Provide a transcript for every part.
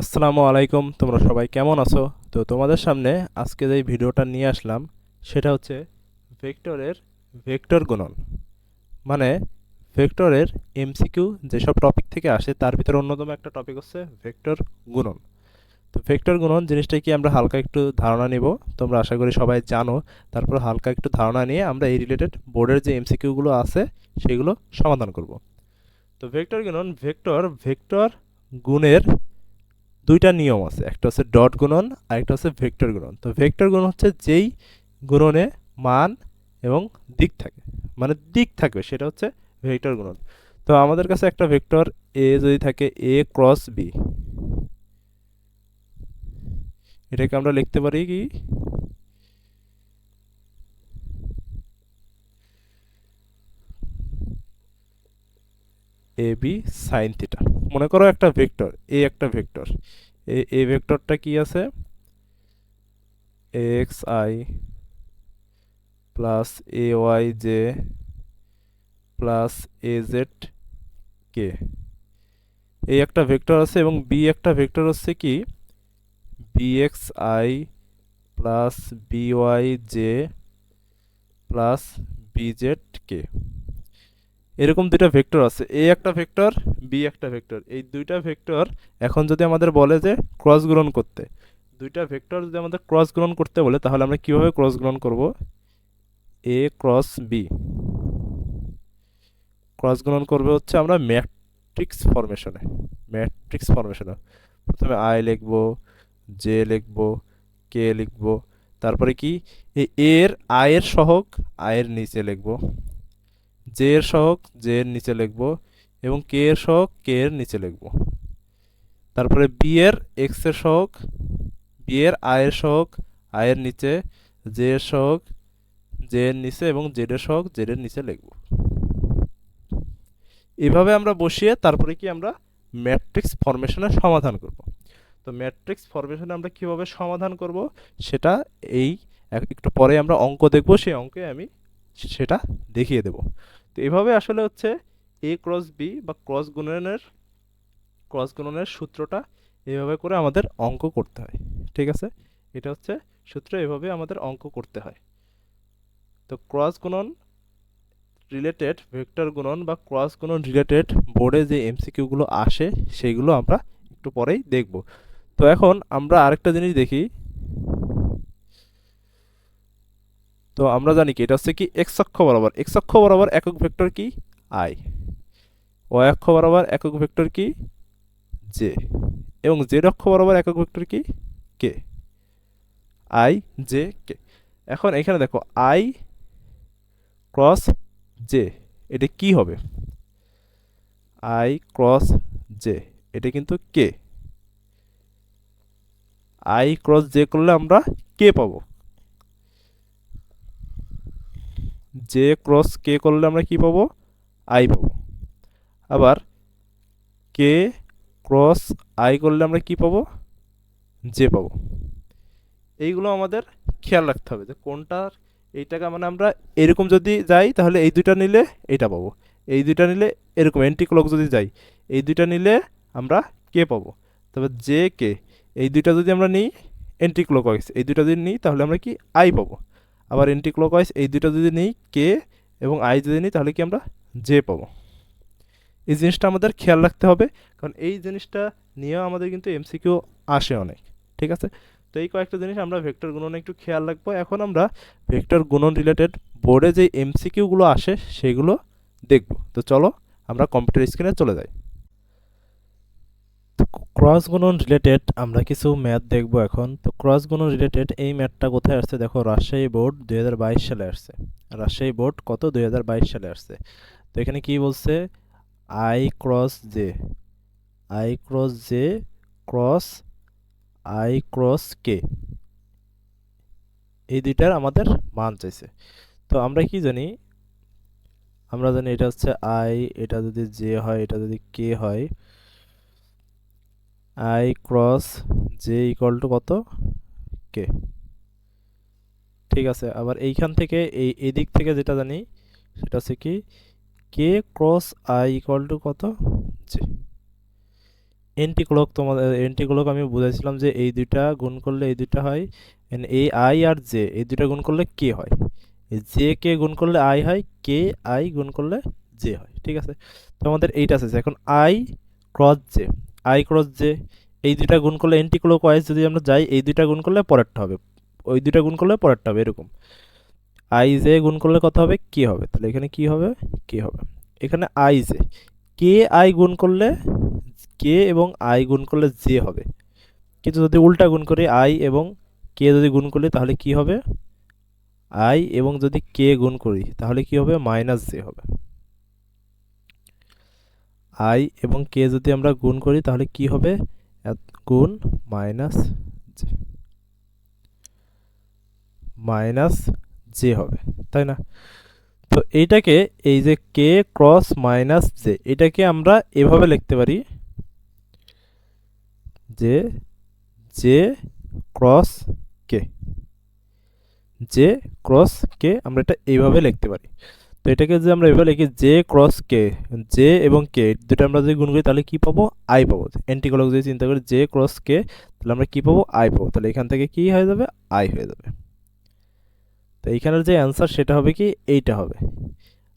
আসসালামু আলাইকুম, তোমরা সবাই কেমন আছো? তো তোমাদের সামনে আজকে যে ভিডিওটা নিয়ে আসলাম, সেটা হচ্ছে ভেক্টরের ভেক্টর গুণন। মানে ভেক্টরের এমসিকিউ যেসব টপিক থেকে আসে, তার ভিতরে অন্যতম একটা টপিক হচ্ছে ভেক্টর গুণন। তো ভেক্টর গুণন জিনিসটা কি আমরা হালকা একটু ধারণা নিব? তোমরা আশা করি সবাই জানো। তারপর হালকা একটু ধারণা নিয়ে আমরা এই রিলেটেড বোর্ডের যে এমসিকিউগুলো আছে, সেগুলো সমাধান করব। তো ভেক্টর গুণন, ভেক্টর ভেক্টর গুণের দুইটা নিয়ম আছে। একটা হচ্ছে ডট গুণন, আর একটা হচ্ছে ভেক্টর গুণন। তো ভেক্টর গুণন হচ্ছে যেই গুণনে মান এবং দিক থাকে। মানে দিক থাকবে, সেটা হচ্ছে ভেক্টর গুণন। তো আমাদের কাছে একটা ভেক্টর এ যদি থাকে এ ক্রস বি এটাকে আমরা লিখতে পারি কি? এ বি সাইন থিটা মনে করো একটা ভেক্টর এ একটা ভেক্টর এ এ ভেক্টরটা কি আছে? X I plus A Y J plus A Z K এই একটা ভেক্টর আছে এবং বি একটা ভেক্টর হচ্ছে কি? B X I plus B Y J plus B Z K এরকম দুইটা ভেক্টর আছে এ একটা ভেক্টর বি একটা ভেক্টর এই দুইটা ভেক্টর এখন যদি আমাদের বলে যে ক্রস গ্রহণ করতে, দুইটা ভেক্টর যদি আমাদের ক্রস গ্রহণ করতে বলে, তাহলে আমরা কীভাবে ক্রস গ্রহণ করব? এ ক্রস বি ক্রস গ্রহণ করবে হচ্ছে আমরা ম্যাট্রিক্স ফরমেশনে ম্যাট্রিক্স ফরমেশনে প্রথমে আই লিখব জে লিখব কে লিখব, তারপরে কি? এর আয়ের সহগ আয়ের নিচে লিখব। জে এর সহগ জে এর নিচে লিখব এবং কে এর সহগ, কে এর নিচে লিখব। তারপরে বি এর এক্সের সহগ, বি এর আয়ের সহগ আয়ের নিচে, জে এর সহগ, জে এর নিচে এবং জেড এর সহগ জেড এর নিচে লিখব। এভাবে আমরা বসিয়ে তারপরে কি আমরা ম্যাট্রিক্স ফরমেশনের সমাধান করব। তো ম্যাট্রিক্স ফরমেশনে আমরা কীভাবে সমাধান করব, সেটা এই এক- একটু পরে আমরা অঙ্ক দেখব, সেই অঙ্কে আমি সেটা দেখিয়ে দেব। তো এভাবে আসলে হচ্ছে এ ক্রস বি বা ক্রস গুণনের ক্রস গুণনের সূত্রটা এভাবে করে আমাদের অঙ্ক করতে হয়, ঠিক আছে? এটা হচ্ছে সূত্র এভাবে আমাদের অঙ্ক করতে হয়। তো ক্রস গুণন রিলেটেড ভেক্টর গুণন বা ক্রস গুণন রিলেটেড বোর্ডে যে এমসিকিউগুলো আসে, সেইগুলো আমরা একটু পরেই দেখব। তো এখন আমরা আরেকটা জিনিস দেখি তো আমরা জানি কি, এটা হচ্ছে কি এক্স অক্ষ বরাবর। এক্স অক্ষ বরাবর একক ভেক্টর কি? আই ওয়াই অক্ষ বরাবর একক ভেক্টর কি? জে এবং জেড অক্ষ বরাবর একক ভেক্টর কি? কে আই জে কে এখন এখানে দেখো আই ক্রস জে এটা কি হবে? আই ক্রস জে এটা কিন্তু কে আই ক্রস জে করলে আমরা কে পাবো। জে ক্রস কে করলে আমরা কি পাবো? আই পাবো। আবার কে ক্রস আই করলে আমরা কি পাবো? জে পাবো। এইগুলো আমাদের খেয়াল রাখতে হবে যে কোনটার এইটাকে মানে আমরা এরকম যদি যাই, তাহলে এই দুইটা নিলে এইটা পাবো। এই দুইটা নিলে এরকম অ্যান্টিক্লক যদি যাই, এই দুইটা নিলে আমরা কে পাবো। তবে জে কে এই দুইটা যদি আমরা নিই অ্যান্টিক্লকওয়াইজ এই দুইটা যদি নিই, তাহলে আমরা কি আই পাবো? আবার অ্যান্টিক্লকওয়াইজ এই দুইটা যদি নিই কে এবং আই যদি নিই, তাহলে কি আমরা জে পাবো। এই জিনিসটা আমাদের খেয়াল রাখতে হবে, কারণ এই জিনিসটা নিয়েও আমাদের কিন্তু এমসিকিউ আসে অনেক, ঠিক আছে? তো এই কয়েকটা জিনিস আমরা ভেক্টর গুণনে একটু খেয়াল রাখব। এখন আমরা ভেক্টর গুণন রিলেটেড বোর্ডে যে এমসিকিউগুলো আসে, সেগুলো দেখব। তো চলো আমরা কম্পিউটার স্ক্রিনে চলে যাই। ক্রস গুণন রিলেটেড আমরা কিছু ম্যাথ দেখব এখন। তো ক্রস গুণন রিলেটেড এই ম্যাথটা কোথায় আসছে? দেখো, রাজশাহী বোর্ড দুই হাজার বাইশ সালে আসছে। রাজশাহী বোর্ড কত? দুই হাজার বাইশ সালে আসছে। তো এখানে কি বলছে? I cross J I cross J cross I cross K এই দুইটার আমাদের মান চাইছে। তো আমরা কি জানি? আমরা জানি এটা হচ্ছে আই এটা যদি জে হয়, এটা যদি কে হয় I cross J equal to কত? কে। ঠিক আছে, আবার এইখান থেকে এই এই দিক থেকে যেটা জানি সেটা হচ্ছে কি, K cross I equal to কত? জে। এন্টি ক্লক তোমাদের এন্টি ক্লক আমি বুঝাইছিলাম যে এই দুইটা গুণ করলে এই দুইটা হয় এ আই আর জে, এই দুইটা গুণ করলে কে হয়? জে কে গুণ করলে আই হয়, কে আই গুণ করলে জে হয়, ঠিক আছে? তো আমাদের এইটা আছে, এখন I cross J I cross J এই দুইটা গুণ করলে এন্টি ক্লক ওয়াইজ যদি আমরা যাই, এই দুইটা গুণ করলে পরেরটা হবে। ওই দুইটা গুণ করলে পরেরটা হবে, এরকম। আই জে গুণ করলে কত হবে? কে হবে। তাহলে এখানে কি হবে? কে হবে। এখানে আই জে কে আই গুণ করলে কে এবং আই গুণ করলে জে হবে। কিন্তু যদি উল্টা গুণ করি আই এবং কে যদি গুণ করি, তাহলে কি হবে? আই এবং যদি কে গুণ করি, তাহলে কি হবে? মাইনাস জে হবে। আই এবং কে যদি আমরা গুণ করি, তাহলে কি হবে? গুণ মাইনাস জে। মাইনাস জে হবে, তাই না? তো এইটাকে এই যে কে ক্রস মাইনাস জে, এটাকে আমরা এভাবে লিখতে পারি, যে J cross K J cross K আমরা এটা এইভাবে লিখতে পারি। তো এটাকে যদি আমরা এভাবে লিখি জে ক্রস কে জে এবং কে দুটো আমরা যদি গুণ করি, তাহলে কি পাবো? আই পাবো। অ্যান্টিকলক যদি চিন্তা করি জে ক্রস কে তাহলে আমরা কি পাবো? আই পাবো। তাহলে এখান থেকে কি হয়ে যাবে? আই হয়ে যাবে। তো এইখানের যে অ্যান্সার সেটা হবে কি? এইটা হবে।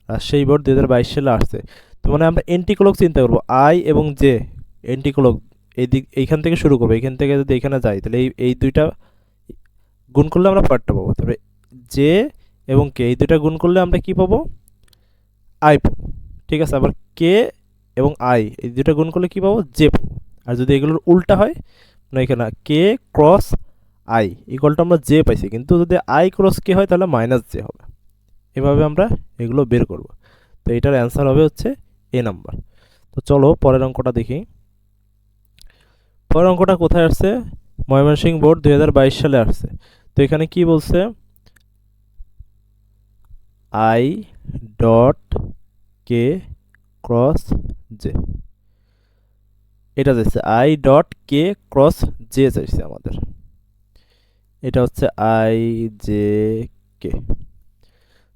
আর সেই বোর্ড দু হাজার বাইশ সালে আসছে। তো মানে আমরা এন্টিক্লক চিন্তা করব। আই এবং জে এন্টিক্লক এই দিক এইখান থেকে শুরু করব। এইখান থেকে যদি এখানে যাই, তাহলে এই এই দুইটা গুণ করলে আমরা পার্টটা পাবো। তবে জে এবং কে, এই দুটা গুণ করলে আমরা কি পাবো? আই পাবো। ঠিক আছে, আবার কে এবং আই এই দুটা গুণ করলে কি পাবো? জে পাবো। আর যদি এগুলোর উল্টা হয় মানে এখানে কে ক্রস আই ইকুয়ালটা আমরা জে পাইছি। কিন্তু যদি আই ক্রস কে হয়, তাহলে মাইনাস জে হবে। এভাবে আমরা এগুলো বের করব। তো এটার অ্যান্সার হবে হচ্ছে এ নাম্বার তো চলো পরের অঙ্কটা দেখি। পরের অঙ্কটা কোথায় আসছে? ময়মনসিংহ বোর্ড দু হাজার বাইশ সালে আসছে। তো এখানে কি বলছে? I dot K cross J. এটা চাইছে I dot K cross J চাইছে আমাদের। এটা হচ্ছে আই জে কে।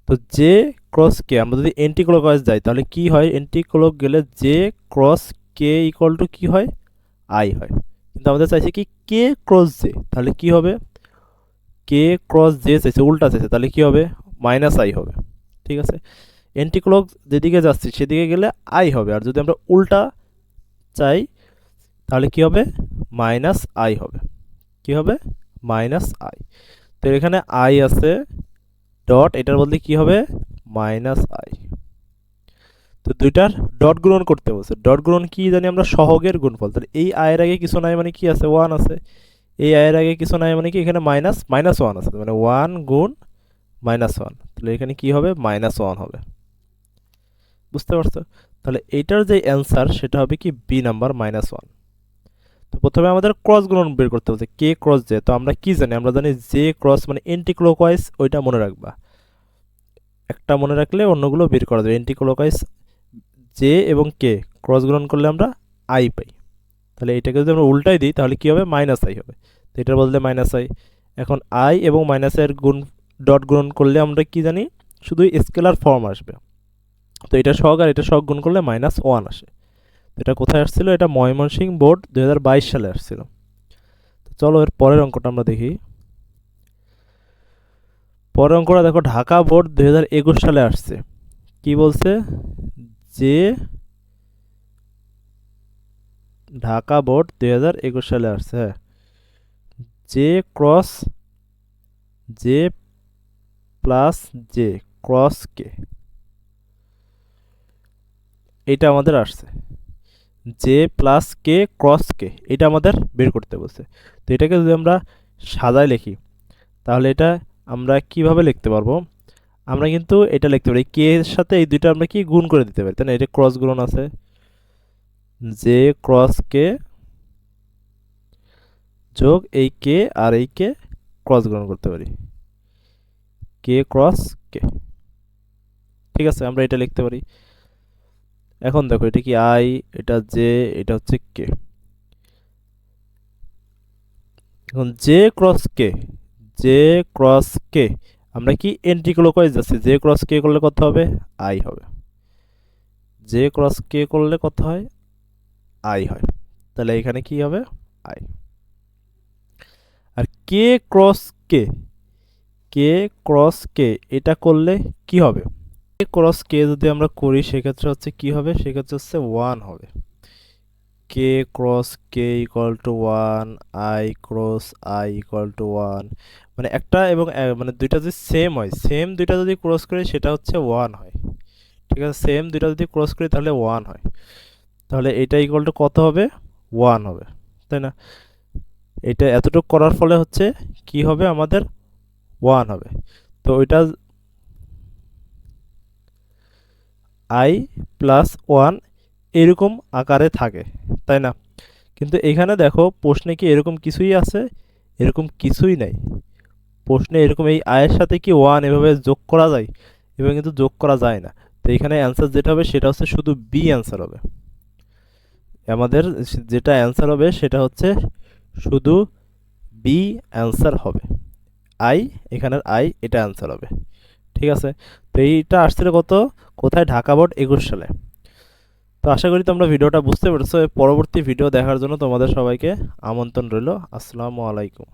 তো জে ক্রস কে, আমরা যদি এন্টি ক্লকওয়াইজ যাই, তাহলে কি হয়? এন্টি ক্লক গেলে J cross K equal to কী হয়? আই হয়। কিন্তু আমাদের চাইছে কি কে ক্রস জে? তাহলে কি হবে? কে ক্রস জে চাইছে, উল্টা চাইছে, তাহলে কি হবে? মাইনাস আই হবে। ঠিক আছে? এন্টি ক্লক যেদিকে যাচ্ছি, সেদিকে গেলে আই হবে। আর যদি আমরা উল্টা চাই, তাহলে কি হবে? মাইনাস আই হবে। কি হবে? মাইনাস আই তো এখানে আই আছে ডট এটার বলতে কি হবে? মাইনাস আই তো দুইটার ডট গ্রহণ করতে বলছে। ডট গ্রহণ কি জানি আমরা? সহগের গুণফল। তাহলে এই আয়ের আগে কিছু নাই মানে কি আছে? ওয়ান আছে। এই আয়ের আগে কিছু নাই মানে কি? এখানে মাইনাস মাইনাস ওয়ান আছে। মানে ওয়ান গুণ মাইনাস ওয়ান তাহলে এখানে কি হবে? মাইনাস ওয়ান হবে। বুঝতে পারছ? তাহলে এইটার যে অ্যান্সার সেটা হবে কি? বি নাম্বার মাইনাস ওয়ান তো প্রথমে আমাদের ক্রস গুণন বের করতে হবে কে ক্রস জে তো আমরা কি জানি? আমরা জানি জে ক্রস মানে এন্টি ক্লকওয়াইজ ওইটা মনে রাখবা। একটা মনে রাখলে অন্যগুলো বের করা যাবে এন্টি ক্লকওয়াইজ জে এবং কে ক্রস গুণন করলে আমরা আই পাই। তাহলে এটাকে যদি আমরা উল্টাই দিই, তাহলে কী হবে? মাইনাস আই হবে। তো এটার বদলে মাইনাস আই এখন আই এবং মাইনাসের গুণ ডট গুণন করলে আমরা কি জানি? শুধু স্কেলার ফর্ম আসবে। তো এটা সহগ আর এটা সহগ গুণ করলে মাইনাস ওয়ান আসে। এটা কোথায় আসছিল? এটা ময়মনসিং বোর্ড দু হাজার বাইশ সালে আসছিল। তো চলো এর পরের অঙ্কটা আমরা দেখি। পরের অঙ্কটা দেখো, ঢাকা বোর্ড দু হাজার একুশ সালে আসছে। কি বলছে? যে ঢাকা বোর্ড দু হাজার একুশ সালে আসছে। হ্যাঁ। J cross J plus J cross K. এটা আমাদের আসছে। J plus K cross K, এটা আমাদের বের করতে বলছে। তো এটাকে যদি আমরা সাদায় লিখি, তাহলে এটা আমরা কীভাবে লিখতে পারব? আমরা কিন্তু এটা লিখতে পারি। কে এর সাথে এই দুইটা আমরা কি গুণ করে দিতে পারি? তাই না? এটা ক্রস গুণ আছে। জে ক্রস কে যোগ এই কে আর এই কে ক্রস গুণ করতে পারি। কে ক্রস কে ঠিক আছে, আমরা এটা লিখতে পারি। এখন দেখো, এটা কি আই এটা জে এটা হচ্ছে কে এখন J cross K J cross K আমরা কি এন্টি ক্লকওয়াইজ যাচ্ছি? জে ক্রস কে করলে কত হবে? আই হবে। জে ক্রস কে করলে কত হয়? আই হয়। তাহলে এখানে কি হবে? I R K cross K K cross K, এটা করলে কি হবে? কে ক্রস কে যদি আমরা করি, সেক্ষেত্রে হচ্ছে কি হবে? সেক্ষেত্রে হচ্ছে ওয়ান হবে। K cross K equal to one I cross I equal to one মানে একটা এবং মানে দুইটা যদি সেম হয় সেম দুইটা যদি ক্রস করি, সেটা হচ্ছে ওয়ান হয়। ঠিক আছে? সেম দুইটা যদি ক্রস করি, তাহলে ওয়ান হয়। তাহলে এটা ইকুয়াল টু কত হবে? ওয়ান হবে। তাই না? এটা এতটুকু করার ফলে হচ্ছে কি হবে? আমাদের ওয়ান হবে। তো ওইটা আই প্লাস ওয়ান এরকম আকারে থাকে, তাই না? কিন্তু এখানে দেখো প্রশ্নে কি এরকম কিছুই আছে? এরকম কিছুই নাই। প্রশ্নে এরকম এই আয়ের সাথে কি ওয়ান এভাবে যোগ করা যায়? এভাবে কিন্তু যোগ করা যায় না। তো এখানে অ্যান্সার যেটা হবে সেটা হচ্ছে শুধু বি অ্যান্সার হবে। আমাদের যেটা অ্যান্সার হবে সেটা হচ্ছে শুধু বি অ্যান্সার হবে। আই, এখানের আই, এটা অ্যান্সার হবে। ঠিক আছে? তো এইটা আসছিল কত? কোথায়? ঢাকা বোর্ড একুশ সালে। তো আশা করি তোমরা ভিডিওটা বুঝতে পেরেছ। পরবর্তী ভিডিও দেখার জন্য তোমাদের সবাইকে আমন্ত্রণ রইল। আসসালামু আলাইকুম।